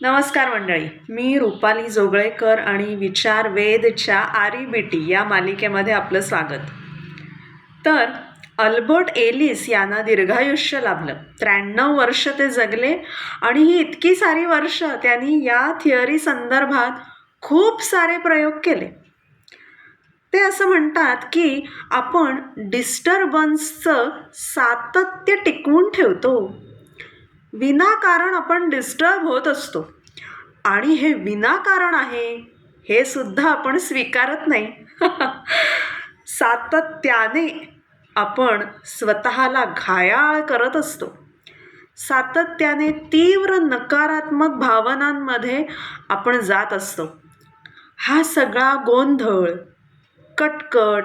नमस्कार मंडळी. मी रुपाली जोगळेकर आणि विचार वेदच्या आरी बिटी या मालिकेमध्ये आपलं स्वागत. तर अल्बर्ट एलिस यांना दीर्घायुष्य लाभलं. त्र्याण्णव वर्ष ते जगले आणि ही इतकी सारी वर्ष त्यांनी या थिअरी संदर्भात खूप सारे प्रयोग केले. ते असं म्हणतात की आपण डिस्टर्बन्सचं सातत्य टिकवून ठेवतो. विनाकारण आपण डिस्टर्ब होत असतो. आणि हे विनाकारण आहे हे सुद्धा आपण स्वीकारत नाही. सातत्याने आपण स्वतःला घायाळ करत असतो. सातत्याने तीव्र नकारात्मक भावनांमध्ये आपण जात असतो. हा सगळा गोंधळ कटकट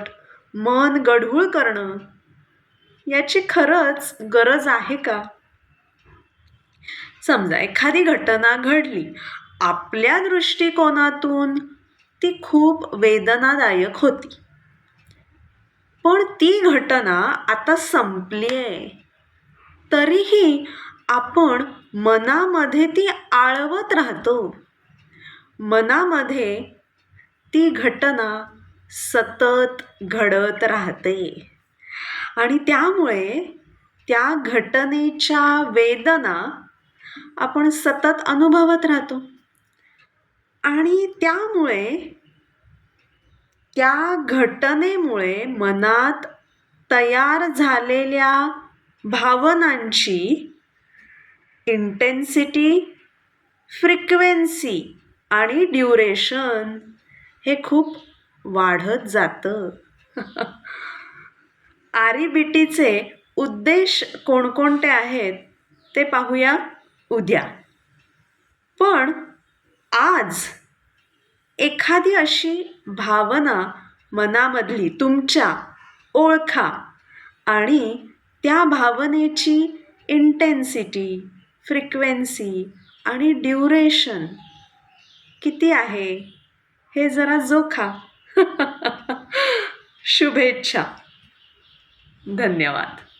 मन गढूळ करणं याची खरंच गरज आहे का? समजा एखादी घटना घडली आपल्या दृष्टिकोनातून ती खूप वेदनादायक होती. पण ती घटना आता संपली आहे. तरीही आपण मनामध्ये ती आळवत राहतो. मनामध्ये ती घटना सतत घडत राहते. आणि त्यामुळे त्या घटनेच्या वेदना आपण सतत अनुभवत राहतो. आणि त्यामुळे त्या घटनेमुळे मनात तयार झालेल्या भावनांची इंटेन्सिटी फ्रिक्वेन्सी आणि ड्युरेशन हे खूप वाढत जातं. आरिबिटीचे उद्देश कोणकोणते आहेत ते पाहूया. उद्या. पण आज एखादी अशी भावना मनामधली तुमच्या ओळखा आणि त्या भावनेची इंटेन्सिटी फ्रिक्वेन्सी आणि ड्युरेशन किती आहे हे जरा जोखा. शुभेच्छा. धन्यवाद.